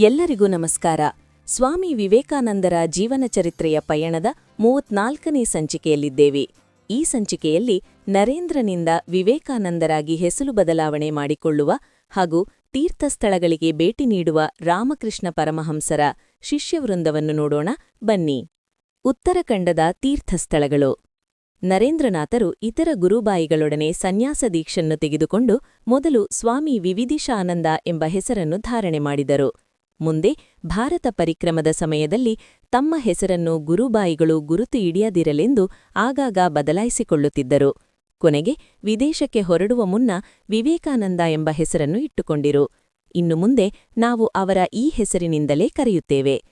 ಎಲ್ಲರಿಗೂ ನಮಸ್ಕಾರ. ಸ್ವಾಮಿ ವಿವೇಕಾನಂದರ ಜೀವನ ಚರಿತ್ರೆಯ ಪಯಣದ ಮೂವತ್ನಾಲ್ಕನೇ ಸಂಚಿಕೆಯಲ್ಲಿದ್ದೇವೆ. ಈ ಸಂಚಿಕೆಯಲ್ಲಿ ನರೇಂದ್ರನಿಂದ ವಿವೇಕಾನಂದರಾಗಿ ಹೆಸರು ಬದಲಾವಣೆ ಮಾಡಿಕೊಳ್ಳುವ ಹಾಗೂ ತೀರ್ಥಸ್ಥಳಗಳಿಗೆ ಭೇಟಿ ನೀಡುವ ರಾಮಕೃಷ್ಣ ಪರಮಹಂಸರ ಶಿಷ್ಯವೃಂದವನ್ನು ನೋಡೋಣ. ಬನ್ನಿ. ಉತ್ತರಖಂಡದ ತೀರ್ಥಸ್ಥಳಗಳು. ನರೇಂದ್ರನಾಥರು ಇತರ ಗುರುಬಾಯಿಗಳೊಡನೆ ಸನ್ಯಾಸ ದೀಕ್ಷನ್ನು ತೆಗೆದುಕೊಂಡು ಮೊದಲು ಸ್ವಾಮಿ ವಿವಿಧಿಶಾನಂದ ಎಂಬ ಹೆಸರನ್ನು ಧಾರಣೆ ಮಾಡಿದರು. ಮುಂದೆ ಭಾರತ ಪರಿಕ್ರಮದ ಸಮಯದಲ್ಲಿ ತಮ್ಮ ಹೆಸರನ್ನು ಗುರುಬಾಯಿಗಳು ಗುರುತು ಹಿಡಿಯದಿರಲೆಂದು ಆಗಾಗ ಬದಲಾಯಿಸಿಕೊಳ್ಳುತ್ತಿದ್ದರು. ಕೊನೆಗೆ ವಿದೇಶಕ್ಕೆ ಹೊರಡುವ ಮುನ್ನ ವಿವೇಕಾನಂದ ಎಂಬ ಹೆಸರನ್ನು ಇಟ್ಟುಕೊಂಡಿರು. ಇನ್ನು ಮುಂದೆ ನಾವು ಅವರ ಈ ಹೆಸರಿನಿಂದಲೇ ಕರೆಯುತ್ತೇವೆ.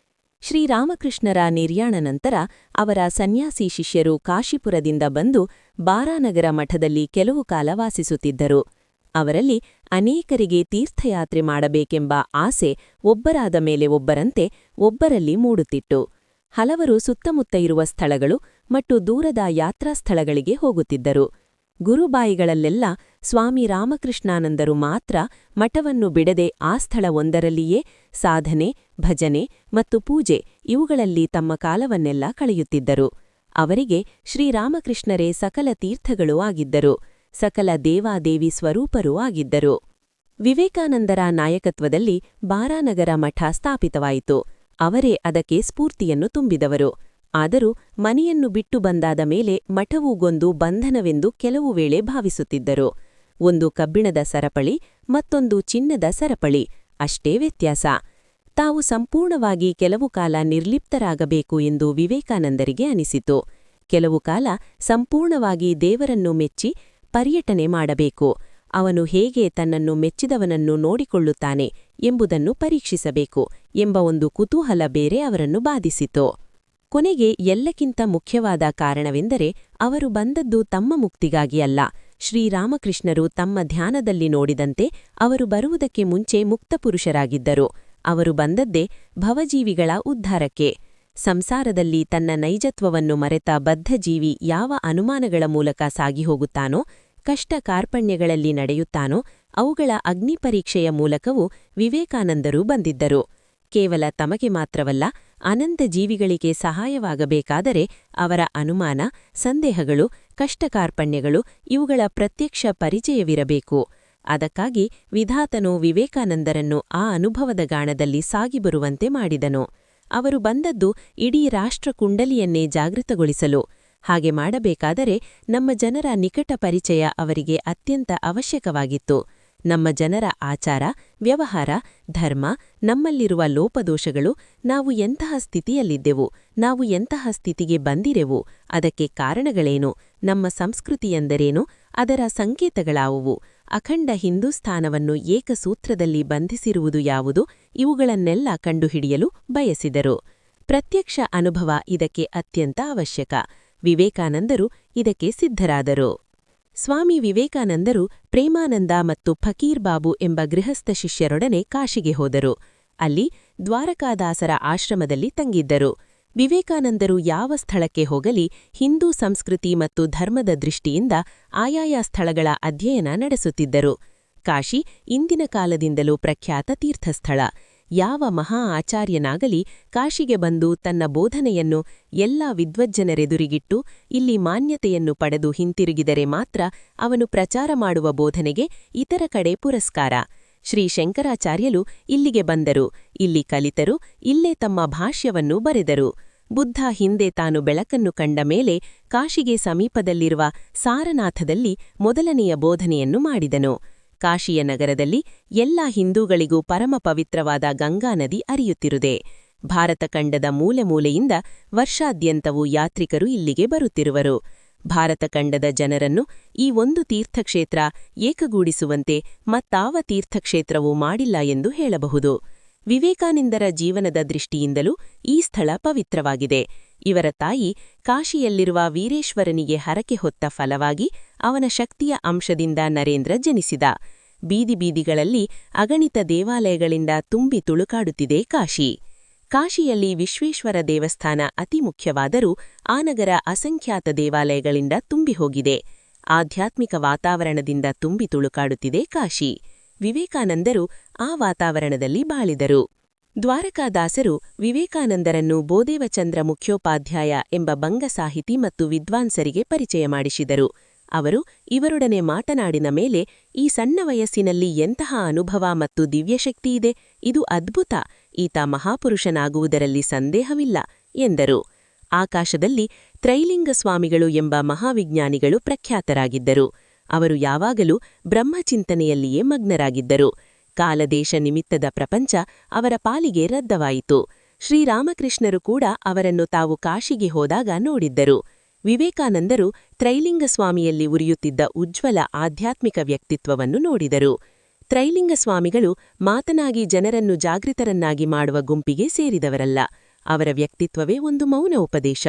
ಶ್ರೀರಾಮಕೃಷ್ಣರ ನಿರ್ಯಾಣ ನಂತರ ಅವರ ಸನ್ಯಾಸಿ ಶಿಷ್ಯರು ಕಾಶಿಪುರದಿಂದ ಬಂದು ಬಾರಾನಗರ ಮಠದಲ್ಲಿ ಕೆಲವು ಕಾಲ ವಾಸಿಸುತ್ತಿದ್ದರು. ಅವರಲ್ಲಿ ಅನೇಕರಿಗೆ ತೀರ್ಥಯಾತ್ರೆ ಮಾಡಬೇಕೆಂಬ ಆಸೆ ಒಬ್ಬರಾದ ಮೇಲೆ ಒಬ್ಬರಂತೆ ಒಬ್ಬರಲ್ಲಿ ಮೂಡುತ್ತಿತ್ತು. ಹಲವರು ಸುತ್ತಮುತ್ತ ಇರುವ ಸ್ಥಳಗಳು ಮತ್ತು ದೂರದ ಯಾತ್ರಾ ಸ್ಥಳಗಳಿಗೆ ಹೋಗುತ್ತಿದ್ದರು. ಗುರುಬಾಯಿಗಳಲ್ಲೆಲ್ಲ ಸ್ವಾಮಿ ರಾಮಕೃಷ್ಣಾನಂದರು ಮಾತ್ರ ಮಠವನ್ನು ಬಿಡದೆ ಆ ಸ್ಥಳವೊಂದರಲ್ಲಿಯೇ ಸಾಧನೆ, ಭಜನೆ ಮತ್ತು ಪೂಜೆ ಇವುಗಳಲ್ಲಿ ತಮ್ಮ ಕಾಲವನ್ನೆಲ್ಲ ಕಳೆಯುತ್ತಿದ್ದರು. ಅವರಿಗೆ ಶ್ರೀರಾಮಕೃಷ್ಣರೇ ಸಕಲ ತೀರ್ಥಗಳೂ ಆಗಿದ್ದರು. ಸಕಲ ದೇವಾದೇವಿ ಸ್ವರೂಪರೂ ಆಗಿದ್ದರು. ವಿವೇಕಾನಂದರ ನಾಯಕತ್ವದಲ್ಲಿ ಬಾರಾನಗರ ಮಠ ಸ್ಥಾಪಿತವಾಯಿತು. ಅವರೇ ಅದಕ್ಕೆ ಸ್ಫೂರ್ತಿಯನ್ನು ತುಂಬಿದವರು. ಆದರೂ ಮನೆಯನ್ನು ಬಿಟ್ಟು ಬಂದಾದ ಮೇಲೆ ಮಠವೂಗೊಂದು ಬಂಧನವೆಂದು ಕೆಲವು ವೇಳೆ ಭಾವಿಸುತ್ತಿದ್ದರು. ಒಂದು ಕಬ್ಬಿಣದ ಸರಪಳಿ, ಮತ್ತೊಂದು ಚಿನ್ನದ ಸರಪಳಿ, ಅಷ್ಟೇ ವ್ಯತ್ಯಾಸ. ತಾವು ಸಂಪೂರ್ಣವಾಗಿ ಕೆಲವು ಕಾಲ ನಿರ್ಲಿಪ್ತರಾಗಬೇಕು ಎಂದು ವಿವೇಕಾನಂದರಿಗೆ ಅನಿಸಿತು. ಕೆಲವು ಕಾಲ ಸಂಪೂರ್ಣವಾಗಿ ದೇವರನ್ನು ಮೆಚ್ಚಿ ಪರ್ಯಟನೆ ಮಾಡಬೇಕು. ಅವನು ಹೇಗೆ ತನ್ನನ್ನು ಮೆಚ್ಚಿದವನನ್ನು ನೋಡಿಕೊಳ್ಳುತ್ತಾನೆ ಎಂಬುದನ್ನು ಪರೀಕ್ಷಿಸಬೇಕು ಎಂಬ ಒಂದು ಕುತೂಹಲ ಬೇರೆ ಅವರನ್ನು ಬಾಧಿಸಿತು. ಕೊನೆಗೆ ಎಲ್ಲಕ್ಕಿಂತ ಮುಖ್ಯವಾದ ಕಾರಣವೆಂದರೆ ಅವರು ಬಂದದ್ದು ತಮ್ಮ ಮುಕ್ತಿಗಾಗಿ ಅಲ್ಲ. ಶ್ರೀರಾಮಕೃಷ್ಣರು ತಮ್ಮ ಧ್ಯಾನದಲ್ಲಿ ನೋಡಿದಂತೆ ಅವರು ಬರುವುದಕ್ಕೆ ಮುಂಚೆ ಮುಕ್ತಪುರುಷರಾಗಿದ್ದರು ಅವರು ಬಂದದ್ದೇ ಭವಜೀವಿಗಳ ಉದ್ಧಾರಕ್ಕೆ. ಸಂಸಾರದಲ್ಲಿ ತನ್ನ ನೈಜತ್ವವನ್ನು ಮರೆತ ಬದ್ಧಜೀವಿ ಯಾವ ಅನುಮಾನಗಳ ಮೂಲಕ ಸಾಗಿಹೋಗುತ್ತಾನೋ ಕಷ್ಟ ಕಾರ್ಪಣ್ಯಗಳಲ್ಲಿ ನಡೆಯುತ್ತಾನೋ ಅವುಗಳ ಅಗ್ನಿಪರೀಕ್ಷೆಯ ಮೂಲಕವೂ ವಿವೇಕಾನಂದರು ಬಂದಿದ್ದರು. ಕೇವಲ ತಮಗೆ ಮಾತ್ರವಲ್ಲ, ಅನಂತ ಜೀವಿಗಳಿಗೆ ಸಹಾಯವಾಗಬೇಕಾದರೆ ಅವರ ಅನುಮಾನ, ಸಂದೇಹಗಳು ಕಷ್ಟಕಾರ್ಪಣ್ಯಗಳು ಇವುಗಳ ಪ್ರತ್ಯಕ್ಷ ಪರಿಚಯವಿರಬೇಕು. ಅದಕ್ಕಾಗಿ ವಿಧಾತನು ವಿವೇಕಾನಂದರನ್ನು ಆ ಅನುಭವದ ಗಾಣದಲ್ಲಿ ಸಾಗಿಬರುವಂತೆ ಮಾಡಿದನು. ಅವರು ಬಂದದ್ದು ಇಡೀ ರಾಷ್ಟ್ರಕುಂಡಲಿಯನ್ನೇ ಜಾಗೃತಗೊಳಿಸಲು. ಹಾಗೆ ಮಾಡಬೇಕಾದರೆ ನಮ್ಮ ಜನರ ನಿಕಟ ಪರಿಚಯ ಅವರಿಗೆ ಅತ್ಯಂತ ಅವಶ್ಯಕವಾಗಿತ್ತು. ನಮ್ಮ ಜನರ ಆಚಾರ, ವ್ಯವಹಾರ, ಧರ್ಮ, ನಮ್ಮಲ್ಲಿರುವ ಲೋಪದೋಷಗಳು ನಾವು ಎಂತಹ ಸ್ಥಿತಿಯಲ್ಲಿದ್ದೆವು, ನಾವು ಎಂತಹ ಸ್ಥಿತಿಗೆ ಬಂದಿರೆವು, ಅದಕ್ಕೆ ಕಾರಣಗಳೇನು, ನಮ್ಮ ಸಂಸ್ಕೃತಿಯೆಂದರೇನು, ಅದರ ಸಂಕೇತಗಳಾವುವು, ಅಖಂಡ ಹಿಂದೂಸ್ಥಾನವನ್ನು ಏಕಸೂತ್ರದಲ್ಲಿ ಬಂಧಿಸಿರುವುದು ಯಾವುದು, ಇವುಗಳನ್ನೆಲ್ಲ ಕಂಡುಹಿಡಿಯಲು ಬಯಸಿದರು. ಪ್ರತ್ಯಕ್ಷ ಅನುಭವ ಇದಕ್ಕೆ ಅತ್ಯಂತ ಅವಶ್ಯಕ. ವಿವೇಕಾನಂದರು ಇದಕ್ಕೆ ಸಿದ್ಧರಾದರು. ಸ್ವಾಮಿ ವಿವೇಕಾನಂದರು ಪ್ರೇಮಾನಂದ ಮತ್ತು ಫಕೀರ್ ಬಾಬು ಎಂಬ ಗೃಹಸ್ಥ ಶಿಷ್ಯರೊಡನೆ ಕಾಶಿಗೆ ಹೋದರು. ಅಲ್ಲಿ ದ್ವಾರಕಾದಾಸರ ಆಶ್ರಮದಲ್ಲಿ ತಂಗಿದ್ದರು. ವಿವೇಕಾನಂದರು ಯಾವ ಸ್ಥಳಕ್ಕೆ ಹೋಗಲಿ ಹಿಂದೂ ಸಂಸ್ಕೃತಿ ಮತ್ತು ಧರ್ಮದ ದೃಷ್ಟಿಯಿಂದ ಆಯಾಯ ಸ್ಥಳಗಳ ಅಧ್ಯಯನ ನಡೆಸುತ್ತಿದ್ದರು. ಕಾಶಿ ಇಂದಿನ ಕಾಲದಿಂದಲೂ ಪ್ರಖ್ಯಾತ ತೀರ್ಥಸ್ಥಳ. ಯಾವ ಮಹಾ ಆಚಾರ್ಯನಾಗಲಿ ಕಾಶಿಗೆ ಬಂದು ತನ್ನ ಬೋಧನೆಯನ್ನು ಎಲ್ಲ ವಿದ್ವಜ್ಜನರೆದುರಿಗಿಟ್ಟು ಇಲ್ಲಿ ಮಾನ್ಯತೆಯನ್ನು ಪಡೆದು ಹಿಂತಿರುಗಿದರೆ ಮಾತ್ರ ಅವನು ಪ್ರಚಾರ ಮಾಡುವ ಬೋಧನೆಗೆ ಇತರ ಕಡೆ ಪುರಸ್ಕಾರ. ಶ್ರೀ ಶಂಕರಾಚಾರ್ಯಲು ಇಲ್ಲಿಗೆ ಬಂದರು. ಇಲ್ಲಿ ಕಲಿತರು, ಇಲ್ಲೇ ತಮ್ಮ ಭಾಷ್ಯವನ್ನು ಬರೆದರು. ಬುದ್ಧ ಹಿಂದೆ ತಾನು ಬೆಳಕನ್ನು ಕಂಡ ಮೇಲೆ ಕಾಶಿಗೆ ಸಮೀಪದಲ್ಲಿರುವ ಸಾರನಾಥದಲ್ಲಿ ಮೊದಲನೆಯ ಬೋಧನೆಯನ್ನು ಮಾಡಿದನು. ಕಾಶಿಯ ನಗರದಲ್ಲಿ ಎಲ್ಲ ಹಿಂದೂಗಳಿಗೂ ಪರಮ ಪವಿತ್ರವಾದ ಗಂಗಾ ನದಿ ಅರಿಯುತ್ತಿರುದೆ. ಭಾರತ ಖಂಡದ ಮೂಲೆ ಮೂಲೆಯಿಂದ ವರ್ಷಾದ್ಯಂತವೂ ಯಾತ್ರಿಕರು ಇಲ್ಲಿಗೆ ಬರುತ್ತಿರುವರು. ಭಾರತ ಖಂಡದ ಜನರನ್ನು ಈ ಒಂದು ತೀರ್ಥಕ್ಷೇತ್ರ ಏಕಗೂಡಿಸುವಂತೆ ಮತ್ತಾವ ತೀರ್ಥಕ್ಷೇತ್ರವೂ ಮಾಡಿಲ್ಲ ಎಂದು ಹೇಳಬಹುದು. ವಿವೇಕಾನಂದರ ಜೀವನದ ದೃಷ್ಟಿಯಿಂದಲೂ ಈ ಸ್ಥಳ ಪವಿತ್ರವಾಗಿದೆ. ಇವರ ತಾಯಿ ಕಾಶಿಯಲ್ಲಿರುವ ವೀರೇಶ್ವರನಿಗೆ ಹರಕೆ ಹೊತ್ತ ಫಲವಾಗಿ ಅವನ ಶಕ್ತಿಯ ಅಂಶದಿಂದ ನರೇಂದ್ರ ಜನಿಸಿದ. ಬೀದಿ ಬೀದಿಗಳಲ್ಲಿ ಅಗಣಿತ ದೇವಾಲಯಗಳಿಂದ ತುಂಬಿ ತುಳುಕಾಡುತ್ತಿದೆ ಕಾಶಿ. ಕಾಶಿಯಲ್ಲಿ ವಿಶ್ವೇಶ್ವರ ದೇವಸ್ಥಾನ ಅತಿ ಮುಖ್ಯವಾದರೂ ಆ ನಗರ ಅಸಂಖ್ಯಾತ ದೇವಾಲಯಗಳಿಂದ ತುಂಬಿಹೋಗಿದೆ ಆಧ್ಯಾತ್ಮಿಕ ವಾತಾವರಣದಿಂದ ತುಂಬಿ ತುಳುಕಾಡುತ್ತಿದೆ ಕಾಶಿ. ವಿವೇಕಾನಂದರು ಆ ವಾತಾವರಣದಲ್ಲಿ ಬಾಳಿದರು. ದ್ವಾರಕಾದಾಸರು ವಿವೇಕಾನಂದರನ್ನು ಬೋದೇವಚಂದ್ರ ಮುಖ್ಯೋಪಾಧ್ಯಾಯ ಎಂಬ ಬಂಗ ಸಾಹಿತಿ ಮತ್ತು ವಿದ್ವಾಂಸರಿಗೆ ಪರಿಚಯ ಮಾಡಿಸಿದರು. ಅವರು ಇವರೊಡನೆ ಮಾತನಾಡಿನ ಮೇಲೆ, ಈ ಸಣ್ಣ ವಯಸ್ಸಿನಲ್ಲಿ ಎಂತಹ ಅನುಭವ ಮತ್ತು ದಿವ್ಯಶಕ್ತಿಯಿದೆ ಇದು? ಅದ್ಭುತ! ಈತ ಮಹಾಪುರುಷನಾಗುವುದರಲ್ಲಿ ಸಂದೇಹವಿಲ್ಲ! ಎಂದರು. ಆಕಾಶದಲ್ಲಿ ತ್ರೈಲಿಂಗ ಸ್ವಾಮಿಗಳು ಎಂಬ ಮಹಾವಿಜ್ಞಾನಿಗಳು ಪ್ರಖ್ಯಾತರಾಗಿದ್ದರು. ಅವರು ಯಾವಾಗಲೂ ಬ್ರಹ್ಮಚಿಂತನೆಯಲ್ಲಿಯೇ ಮಗ್ನರಾಗಿದ್ದರು. ಕಾಲದೇಶ ನಿಮಿತ್ತದ ಪ್ರಪಂಚ ಅವರ ಪಾಲಿಗೆ ರದ್ದವಾಯಿತು. ಶ್ರೀರಾಮಕೃಷ್ಣರು ಕೂಡ ಅವರನ್ನು ತಾವು ಕಾಶಿಗೆ ಹೋದಾಗ ನೋಡಿದ್ದರು. ವಿವೇಕಾನಂದರು ತ್ರೈಲಿಂಗಸ್ವಾಮಿಯಲ್ಲಿ ಉರಿಯುತ್ತಿದ್ದ ಉಜ್ವಲ ಆಧ್ಯಾತ್ಮಿಕ ವ್ಯಕ್ತಿತ್ವವನ್ನು ನೋಡಿದರು. ತ್ರೈಲಿಂಗ ಸ್ವಾಮಿಗಳು ಮಾತನಾಗಿ ಜನರನ್ನು ಜಾಗೃತರನ್ನಾಗಿ ಮಾಡುವ ಗುಂಪಿಗೆ ಸೇರಿದವರಲ್ಲ. ಅವರ ವ್ಯಕ್ತಿತ್ವವೇ ಒಂದು ಮೌನ ಉಪದೇಶ.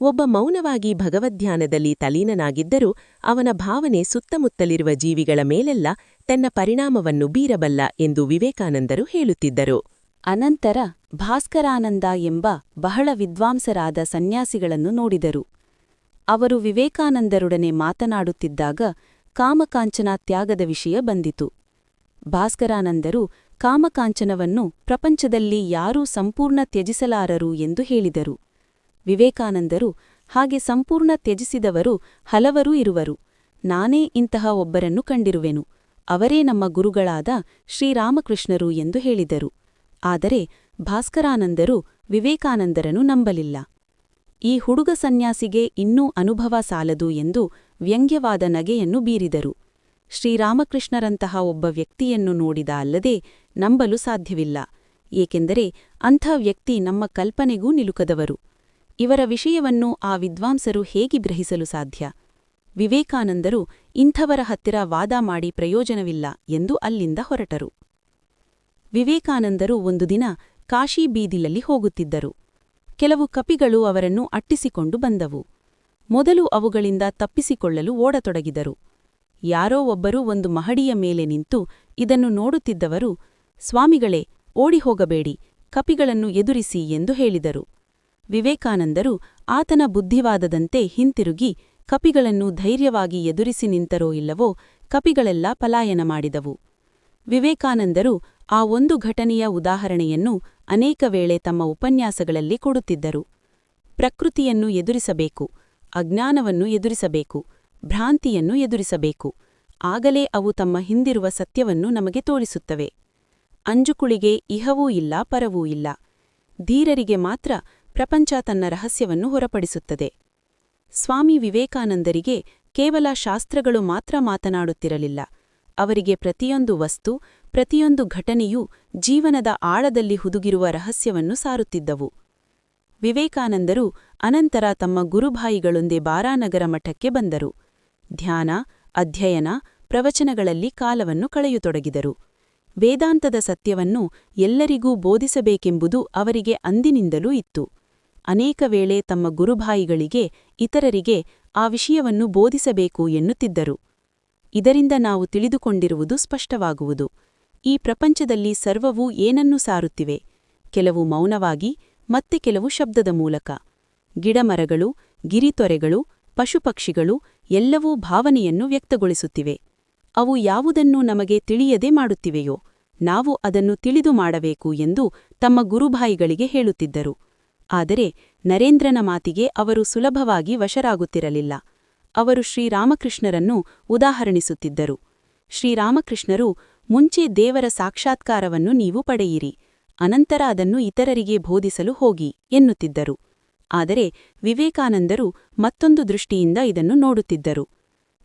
ಒಬ್ಬ ಮೌನವಾಗಿ ಭಗವದ್ಧ್ಯಾನದಲ್ಲಿ ತಲೀನನಾಗಿದ್ದರೂ ಅವನ ಭಾವನೆ ಸುತ್ತಮುತ್ತಲಿರುವ ಜೀವಿಗಳ ಮೇಲೆಲ್ಲ ತನ್ನ ಪರಿಣಾಮವನ್ನು ಬೀರಬಲ್ಲ ಎಂದು ವಿವೇಕಾನಂದರು ಹೇಳುತ್ತಿದ್ದರು. ಅನಂತರ ಭಾಸ್ಕರಾನಂದ ಎಂಬ ಬಹಳ ವಿದ್ವಾಂಸರಾದ ಸನ್ಯಾಸಿಗಳನ್ನು ನೋಡಿದರು. ಅವರು ವಿವೇಕಾನಂದರೊಡನೆ ಮಾತನಾಡುತ್ತಿದ್ದಾಗ ಕಾಮಕಾಂಚನ ತ್ಯಾಗದ ವಿಷಯ ಬಂದಿತು. ಭಾಸ್ಕರಾನಂದರು ಕಾಮಕಾಂಚನವನ್ನು ಪ್ರಪಂಚದಲ್ಲಿ ಯಾರೂ ಸಂಪೂರ್ಣ ತ್ಯಜಿಸಲಾರರು ಎಂದು ಹೇಳಿದರು. ವಿವೇಕಾನಂದರು ಹಾಗೆ ಸಂಪೂರ್ಣ ತ್ಯಜಿಸಿದವರು ಹಲವರೂ ಇರುವರು. ನಾನೇ ಇಂತಹ ಒಬ್ಬರನ್ನು ಕಂಡಿರುವೆನು. ಅವರೇ ನಮ್ಮ ಗುರುಗಳಾದ ಶ್ರೀರಾಮಕೃಷ್ಣರು ಎಂದು ಹೇಳಿದರು. ಆದರೆ ಭಾಸ್ಕರಾನಂದರು ವಿವೇಕಾನಂದರನ್ನು ನಂಬಲಿಲ್ಲ. ಈ ಹುಡುಗ ಸನ್ಯಾಸಿಗೆ ಇನ್ನೂ ಅನುಭವ ಸಾಲದು ಎಂದು ವ್ಯಂಗ್ಯವಾದ ನಗೆಯನ್ನು ಬೀರಿದರು. ಶ್ರೀರಾಮಕೃಷ್ಣರಂತಹ ಒಬ್ಬ ವ್ಯಕ್ತಿಯನ್ನು ನೋಡಿದ ಅಲ್ಲದೆ ನಂಬಲು ಸಾಧ್ಯವಿಲ್ಲ. ಏಕೆಂದರೆ ಅಂಥ ವ್ಯಕ್ತಿ ನಮ್ಮ ಕಲ್ಪನೆಗೂ ನಿಲುಕದವರು. ಇವರ ವಿಷಯವನ್ನು ಆ ವಿದ್ವಾಂಸರು ಹೇಗೆ ಗ್ರಹಿಸಲು ಸಾಧ್ಯ? ವಿವೇಕಾನಂದರು ಇಂಥವರ ಹತ್ತಿರ ವಾದ ಮಾಡಿ ಪ್ರಯೋಜನವಿಲ್ಲ ಎಂದು ಅಲ್ಲಿಂದ ಹೊರಟರು. ವಿವೇಕಾನಂದರು ಒಂದು ದಿನ ಕಾಶಿ ಬೀದಿಲಲ್ಲಿ ಹೋಗುತ್ತಿದ್ದರು. ಕೆಲವು ಕಪಿಗಳು ಅವರನ್ನು ಅಟ್ಟಿಸಿಕೊಂಡು ಬಂದವು. ಮೊದಲು ಅವುಗಳಿಂದ ತಪ್ಪಿಸಿಕೊಳ್ಳಲು ಓಡತೊಡಗಿದರು. ಯಾರೋ ಒಬ್ಬರು ಒಂದು ಮಹಡಿಯ ಮೇಲೆ ನಿಂತು ಇದನ್ನು ನೋಡುತ್ತಿದ್ದವರು, ಸ್ವಾಮಿಗಳೇ, ಓಡಿಹೋಗಬೇಡಿ, ಕಪಿಗಳನ್ನು ಎದುರಿಸಿ ಎಂದು ಹೇಳಿದರು. ವಿವೇಕಾನಂದರು ಆತನ ಬುದ್ಧಿವಾದದಂತೆ ಹಿಂತಿರುಗಿ ಕಪಿಗಳನ್ನು ಧೈರ್ಯವಾಗಿ ಎದುರಿಸಿ ನಿಂತರೋ ಇಲ್ಲವೋ ಕಪಿಗಳೆಲ್ಲ ಪಲಾಯನ ಮಾಡಿದವು. ವಿವೇಕಾನಂದರು ಆ ಒಂದು ಘಟನೆಯ ಉದಾಹರಣೆಯನ್ನು ಅನೇಕ ವೇಳೆ ತಮ್ಮ ಉಪನ್ಯಾಸಗಳಲ್ಲಿ ಕೊಡುತ್ತಿದ್ದರು. ಪ್ರಕೃತಿಯನ್ನು ಎದುರಿಸಬೇಕು, ಅಜ್ಞಾನವನ್ನು ಎದುರಿಸಬೇಕು, ಭ್ರಾಂತಿಯನ್ನು ಎದುರಿಸಬೇಕು, ಆಗಲೇ ಅವು ತಮ್ಮ ಹಿಂದಿರುವ ಸತ್ಯವನ್ನು ನಮಗೆ ತೋರಿಸುತ್ತವೆ. ಅಂಜುಕುಳಿಗೆ ಇಹವೂ ಇಲ್ಲ ಪರವೂ ಇಲ್ಲ. ಧೀರರಿಗೆ ಮಾತ್ರ ಪ್ರಪಂಚ ತನ್ನ ರಹಸ್ಯವನ್ನು ಹೊರಪಡಿಸುತ್ತದೆ. ಸ್ವಾಮಿ ವಿವೇಕಾನಂದರಿಗೆ ಕೇವಲ ಶಾಸ್ತ್ರಗಳು ಮಾತ್ರ ಮಾತನಾಡುತ್ತಿರಲಿಲ್ಲ. ಅವರಿಗೆ ಪ್ರತಿಯೊಂದು ವಸ್ತು, ಪ್ರತಿಯೊಂದು ಘಟನೆಯೂ ಜೀವನದ ಆಳದಲ್ಲಿ ಹುದುಗಿರುವ ರಹಸ್ಯವನ್ನು ಸಾರುತ್ತಿದ್ದವು. ವಿವೇಕಾನಂದರು ಅನಂತರ ತಮ್ಮ ಗುರುಭಾಯಿಗಳೊಂದೇ ಬಾರಾನಗರ ಮಠಕ್ಕೆ ಬಂದರು. ಧ್ಯಾನ, ಅಧ್ಯಯನ, ಪ್ರವಚನಗಳಲ್ಲಿ ಕಾಲವನ್ನು ಕಳೆಯತೊಡಗಿದರು. ವೇದಾಂತದ ಸತ್ಯವನ್ನು ಎಲ್ಲರಿಗೂ ಬೋಧಿಸಬೇಕೆಂಬುದು ಅವರಿಗೆ ಅಂದಿನಿಂದಲೂ ಇತ್ತು. ಅನೇಕ ವೇಳೆ ತಮ್ಮ ಗುರುಭಾಯಿಗಳಿಗೆ ಇತರರಿಗೆ ಆ ವಿಷಯವನ್ನು ಬೋಧಿಸಬೇಕು ಎನ್ನುತ್ತಿದ್ದರು. ಇದರಿಂದ ನಾವು ತಿಳಿದುಕೊಂಡಿರುವುದು ಸ್ಪಷ್ಟವಾಗುವುದು. ಈ ಪ್ರಪಂಚದಲ್ಲಿ ಸರ್ವವೂ ಏನನ್ನು ಸಾರುತ್ತಿವೆ? ಕೆಲವು ಮೌನವಾಗಿ, ಮತ್ತೆ ಕೆಲವು ಶಬ್ದದ ಮೂಲಕ. ಗಿಡಮರಗಳು, ಗಿರಿತೊರೆಗಳು, ಪಶುಪಕ್ಷಿಗಳು ಎಲ್ಲವೂ ಭಾವನೆಯನ್ನು ವ್ಯಕ್ತಗೊಳಿಸುತ್ತಿವೆ. ಅವು ಯಾವುದನ್ನು ನಮಗೆ ತಿಳಿಯದೆ ಮಾಡುತ್ತಿವೆಯೋ, ನಾವು ಅದನ್ನು ತಿಳಿದು ಮಾಡಬೇಕು ಎಂದು ತಮ್ಮ ಗುರುಭಾಯಿಗಳಿಗೆ ಹೇಳುತ್ತಿದ್ದರು. ಆದರೆ ನರೇಂದ್ರನ ಮಾತಿಗೆ ಅವರು ಸುಲಭವಾಗಿ ವಶರಾಗುತ್ತಿರಲಿಲ್ಲ. ಅವರು ಶ್ರೀರಾಮಕೃಷ್ಣರನ್ನು ಉದಾಹರಣಿಸುತ್ತಿದ್ದರು. ಶ್ರೀರಾಮಕೃಷ್ಣರು, ಮುಂಚೆ ದೇವರ ಸಾಕ್ಷಾತ್ಕಾರವನ್ನು ನೀವು ಪಡೆಯಿರಿ, ಅನಂತರ ಅದನ್ನು ಇತರರಿಗೆ ಬೋಧಿಸಲು ಹೋಗಿ, ಎನ್ನುತ್ತಿದ್ದರು. ಆದರೆ ವಿವೇಕಾನಂದರು ಮತ್ತೊಂದು ದೃಷ್ಟಿಯಿಂದ ಇದನ್ನು ನೋಡುತ್ತಿದ್ದರು.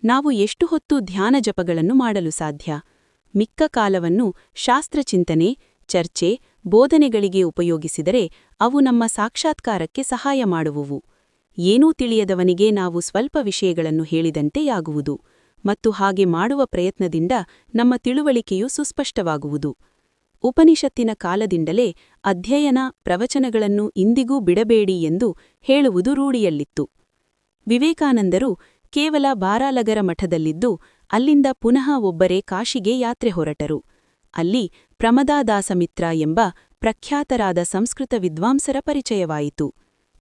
ನಾವು ಎಷ್ಟು ಹೊತ್ತು ಧ್ಯಾನ ಜಪಗಳನ್ನು ಮಾಡಲು ಸಾಧ್ಯ? ಮಿಕ್ಕ ಕಾಲವನ್ನು ಶಾಸ್ತ್ರಚಿಂತನೆ, ಚರ್ಚೆ ಬೋಧನೆಗಳಿಗೆ ಉಪಯೋಗಿಸಿದರೆ ಅವು ನಮ್ಮ ಸಾಕ್ಷಾತ್ಕಾರಕ್ಕೆ ಸಹಾಯ ಮಾಡುವುವು. ಏನೂ ತಿಳಿಯದವನಿಗೆ ನಾವು ಸ್ವಲ್ಪ ವಿಷಯಗಳನ್ನು ಹೇಳಿದಂತೆಯಾಗುವುದು ಮತ್ತು ಹಾಗೆ ಮಾಡುವ ಪ್ರಯತ್ನದಿಂದ ನಮ್ಮ ತಿಳುವಳಿಕೆಯು ಸುಸ್ಪಷ್ಟವಾಗುವುದು. ಉಪನಿಷತ್ತಿನ ಕಾಲದಿಂದಲೇ ಅಧ್ಯಯನ ಪ್ರವಚನಗಳನ್ನು ಇಂದಿಗೂ ಬಿಡಬೇಡಿ ಎಂದು ಹೇಳುವುದು ರೂಢಿಯಲ್ಲಿತ್ತು. ವಿವೇಕಾನಂದರು ಕೇವಲ ಬಾರಾಲಗರ ಮಠದಲ್ಲಿದ್ದು ಅಲ್ಲಿಂದ ಪುನಃ ಒಬ್ಬರೇ ಕಾಶಿಗೆ ಯಾತ್ರೆ ಹೊರಟರು. ಅಲ್ಲಿ ಪ್ರಮದಾದಾಸಮಿತ್ರ ಎಂಬ ಪ್ರಖ್ಯಾತರಾದ ಸಂಸ್ಕೃತ ವಿದ್ವಾಂಸರ ಪರಿಚಯವಾಯಿತು.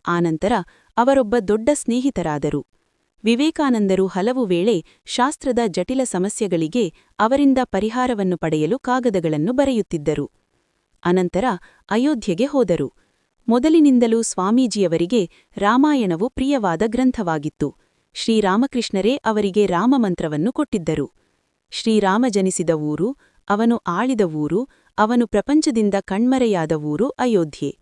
ಆನಂತರ ಅವರೊಬ್ಬ ದೊಡ್ಡ ಸ್ನೇಹಿತರಾದರು. ವಿವೇಕಾನಂದರು ಹಲವು ವೇಳೆ ಶಾಸ್ತ್ರದ ಜಟಿಲ ಸಮಸ್ಯೆಗಳಿಗೆ ಅವರಿಂದ ಪರಿಹಾರವನ್ನು ಪಡೆಯಲು ಕಾಗದಗಳನ್ನು ಬರೆಯುತ್ತಿದ್ದರು. ಅನಂತರ ಅಯೋಧ್ಯೆಗೆ ಹೋದರು. ಮೊದಲಿನಿಂದಲೂ ಸ್ವಾಮೀಜಿಯವರಿಗೆ ರಾಮಾಯಣವು ಪ್ರಿಯವಾದ ಗ್ರಂಥವಾಗಿತ್ತು. ಶ್ರೀರಾಮಕೃಷ್ಣರೇ ಅವರಿಗೆ ರಾಮಮಂತ್ರವನ್ನು ಕೊಟ್ಟಿದ್ದರು. ಶ್ರೀರಾಮ ಜನಿಸಿದ ಊರು ಅವನು ಆಳಿದ ಊರು, ಅವನು ಪ್ರಪಂಚದಿಂದ ಕಣ್ಮರೆಯಾದ ಊರು ಅಯೋಧ್ಯೆ.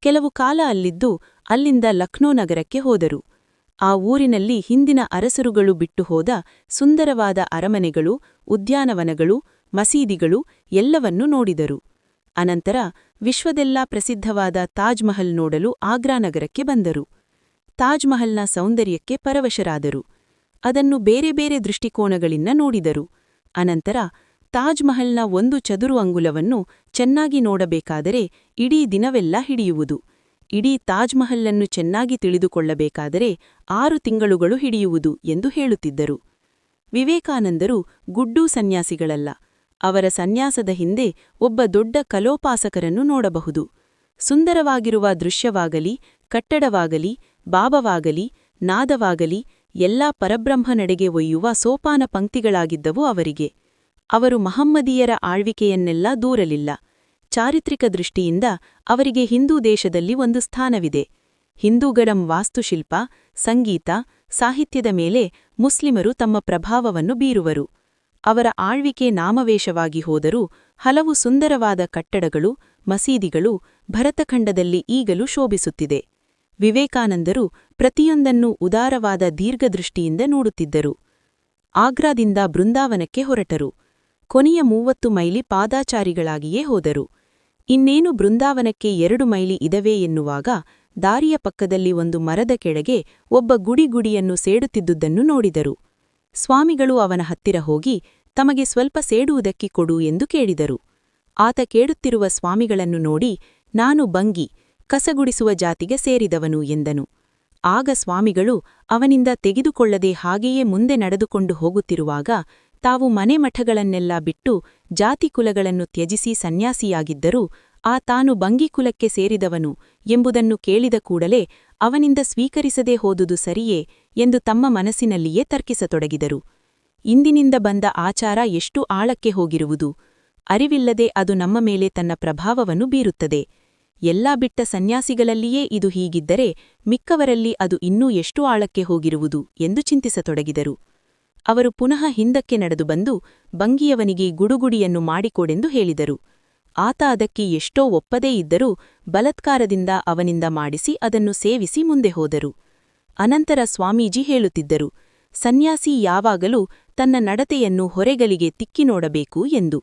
ಕೆಲವು ಕಾಲ ಅಲ್ಲಿದ್ದು ಅಲ್ಲಿಂದ ಲಕ್ನೋ ನಗರಕ್ಕೆ ಹೋದರು. ಆ ಊರಿನಲ್ಲಿ ಹಿಂದಿನ ಅರಸರುಗಳು ಬಿಟ್ಟು ಹೋದ ಸುಂದರವಾದ ಅರಮನೆಗಳು, ಉದ್ಯಾನವನಗಳು, ಮಸೀದಿಗಳು ಎಲ್ಲವನ್ನೂ ನೋಡಿದರು. ಅನಂತರ ವಿಶ್ವದೆಲ್ಲಾ ಪ್ರಸಿದ್ಧವಾದ ತಾಜ್ ಮಹಲ್ ನೋಡಲು ಆಗ್ರಾ ನಗರಕ್ಕೆ ಬಂದರು. ತಾಜ್ ಮಹಲ್ನ ಸೌಂದರ್ಯಕ್ಕೆ ಪರವಶರಾದರು. ಅದನ್ನು ಬೇರೆ ಬೇರೆ ದೃಷ್ಟಿಕೋನಗಳಿಂದ ನೋಡಿದರು. ಅನಂತರ ತಾಜ್ ಮಹಲ್ನ ಒಂದು ಚದುರು ಅಂಗುಲವನ್ನು ಚೆನ್ನಾಗಿ ನೋಡಬೇಕಾದರೆ ಇಡೀ ದಿನವೆಲ್ಲ ಹಿಡಿಯುವುದು. ಇಡೀ ತಾಜ್ ಮಹಲ್ಲನ್ನು ಚೆನ್ನಾಗಿ ತಿಳಿದುಕೊಳ್ಳಬೇಕಾದರೆ ಆರು ತಿಂಗಳುಗಳು ಹಿಡಿಯುವುದು ಎಂದು ಹೇಳುತ್ತಿದ್ದರು. ವಿವೇಕಾನಂದರು ಗುಡ್ಡೂ ಸನ್ಯಾಸಿಗಳಲ್ಲ. ಅವರ ಸನ್ಯಾಸದ ಹಿಂದೆ ಒಬ್ಬ ದೊಡ್ಡ ಕಲೋಪಾಸಕರನ್ನು ನೋಡಬಹುದು. ಸುಂದರವಾಗಿರುವ ದೃಶ್ಯವಾಗಲಿ, ಕಟ್ಟಡವಾಗಲಿ ಬಾಬವಾಗಲಿ ನಾದವಾಗಲಿ, ಎಲ್ಲಾ ಪರಬ್ರಹ್ಮನಡೆಗೆ ಒಯ್ಯುವ ಸೋಪಾನ ಪಂಕ್ತಿಗಳಾಗಿದ್ದವು ಅವರಿಗೆ. ಅವರು ಮಹಮ್ಮದೀಯರ ಆಳ್ವಿಕೆಯನ್ನೆಲ್ಲ ದೂರಲಿಲ್ಲ. ಚಾರಿತ್ರಿಕ ದೃಷ್ಟಿಯಿಂದ ಅವರಿಗೆ ಹಿಂದೂ ದೇಶದಲ್ಲಿ ಒಂದು ಸ್ಥಾನವಿದೆ. ಹಿಂದೂಗಡಂ ವಾಸ್ತುಶಿಲ್ಪ, ಸಂಗೀತ, ಸಾಹಿತ್ಯದ ಮೇಲೆ ಮುಸ್ಲಿಮರು ತಮ್ಮ ಪ್ರಭಾವವನ್ನು ಬೀರುವರು. ಅವರ ಆಳ್ವಿಕೆ ನಾಮವೇಶವಾಗಿ ಹೋದರೂ ಹಲವು ಸುಂದರವಾದ ಕಟ್ಟಡಗಳು, ಮಸೀದಿಗಳು ಭರತಖಂಡದಲ್ಲಿ ಈಗಲೂ ಶೋಭಿಸುತ್ತಿದೆ. ವಿವೇಕಾನಂದರು ಪ್ರತಿಯೊಂದನ್ನೂ ಉದಾರವಾದ ದೀರ್ಘದೃಷ್ಟಿಯಿಂದ ನೋಡುತ್ತಿದ್ದರು. ಆಗ್ರಾದಿಂದ ಬೃಂದಾವನಕ್ಕೆ ಹೊರಟರು. ಕೊನೆಯ ಮೂವತ್ತು ಮೈಲಿ ಪಾದಾಚಾರಿಗಳಾಗಿಯೇ ಹೋದರು. ಇನ್ನೇನು ಬೃಂದಾವನಕ್ಕೆ ಎರಡು ಮೈಲಿ ಇದವೇ ಎನ್ನುವಾಗ ದಾರಿಯ ಪಕ್ಕದಲ್ಲಿ ಒಂದು ಮರದ ಕೆಳಗೆ ಒಬ್ಬ ಗುಡಿಗುಡಿಯನ್ನು ಸೇಡುತ್ತಿದ್ದುದನ್ನು ನೋಡಿದರು. ಸ್ವಾಮಿಗಳು ಅವನ ಹತ್ತಿರ ಹೋಗಿ ತಮಗೆ ಸ್ವಲ್ಪ ಸೇಡುವುದಕ್ಕೆ ಕೊಡು ಎಂದು ಕೇಳಿದರು. ಆತ ಕೇಳುತ್ತಿರುವ ಸ್ವಾಮಿಗಳನ್ನು ನೋಡಿ, ನಾನು ಬಂಗಿ, ಕಸಗುಡಿಸುವ ಜಾತಿಗೆ ಸೇರಿದವನು ಎಂದನು. ಆಗ ಸ್ವಾಮಿಗಳು ಅವನಿಂದ ತೆಗೆದುಕೊಳ್ಳದೆ ಹಾಗೆಯೇ ಮುಂದೆ ನಡೆದುಕೊಂಡು ಹೋಗುತ್ತಿರುವಾಗ ತಾವು ಮನೆ ಮಠಗಳನ್ನೆಲ್ಲ ಬಿಟ್ಟು ಜಾತಿ ಕುಲಗಳನ್ನು ತ್ಯಜಿಸಿ ಸನ್ಯಾಸಿಯಾಗಿದ್ದರೂ ಆ ತಾನು ಬಂಗಿಕುಲಕ್ಕೆ ಸೇರಿದವನು ಎಂಬುದನ್ನು ಕೇಳಿದ ಕೂಡಲೇ ಅವನಿಂದ ಸ್ವೀಕರಿಸದೇ ಹೋದುದು ಸರಿಯೇ ಎಂದು ತಮ್ಮ ಮನಸ್ಸಿನಲ್ಲಿಯೇ ತರ್ಕಿಸತೊಡಗಿದರು. ಇಂದಿನಿಂದ ಬಂದ ಆಚಾರ ಎಷ್ಟು ಆಳಕ್ಕೆ ಹೋಗಿರುವುದು. ಅರಿವಿಲ್ಲದೆ ಅದು ನಮ್ಮ ಮೇಲೆ ತನ್ನ ಪ್ರಭಾವವನ್ನು ಬೀರುತ್ತದೆ. ಎಲ್ಲಾ ಬಿಟ್ಟ ಸನ್ಯಾಸಿಗಳಲ್ಲಿಯೇ ಇದು ಹೀಗಿದ್ದರೆ ಮಿಕ್ಕವರಲ್ಲಿ ಅದು ಇನ್ನೂ ಎಷ್ಟು ಆಳಕ್ಕೆ ಹೋಗಿರುವುದು ಎಂದು ಚಿಂತಿಸತೊಡಗಿದರು. ಅವರು ಪುನಃ ಹಿಂದಕ್ಕೆ ನಡೆದು ಬಂದು ಬಂಗಿಯವನಿಗೆ ಗುಡುಗುಡಿಯನ್ನು ಮಾಡಿಕೊಡೆಂದು ಹೇಳಿದರು. ಆತ ಅದಕ್ಕೆ ಎಷ್ಟೋ ಒಪ್ಪದೇ ಇದ್ದರೂ ಬಲತ್ಕಾರದಿಂದ ಅವನಿಂದ ಮಾಡಿಸಿ ಅದನ್ನು ಸೇವಿಸಿ ಮುಂದೆ ಹೋದರು. ಅನಂತರ ಸ್ವಾಮೀಜಿ ಹೇಳುತ್ತಿದ್ದರು, ಸನ್ಯಾಸಿ ಯಾವಾಗಲೂ ತನ್ನ ನಡತೆಯನ್ನು ಹೊರೆಗಲಿಗೆ ತಿಕ್ಕಿ ನೋಡಬೇಕು ಎಂದು.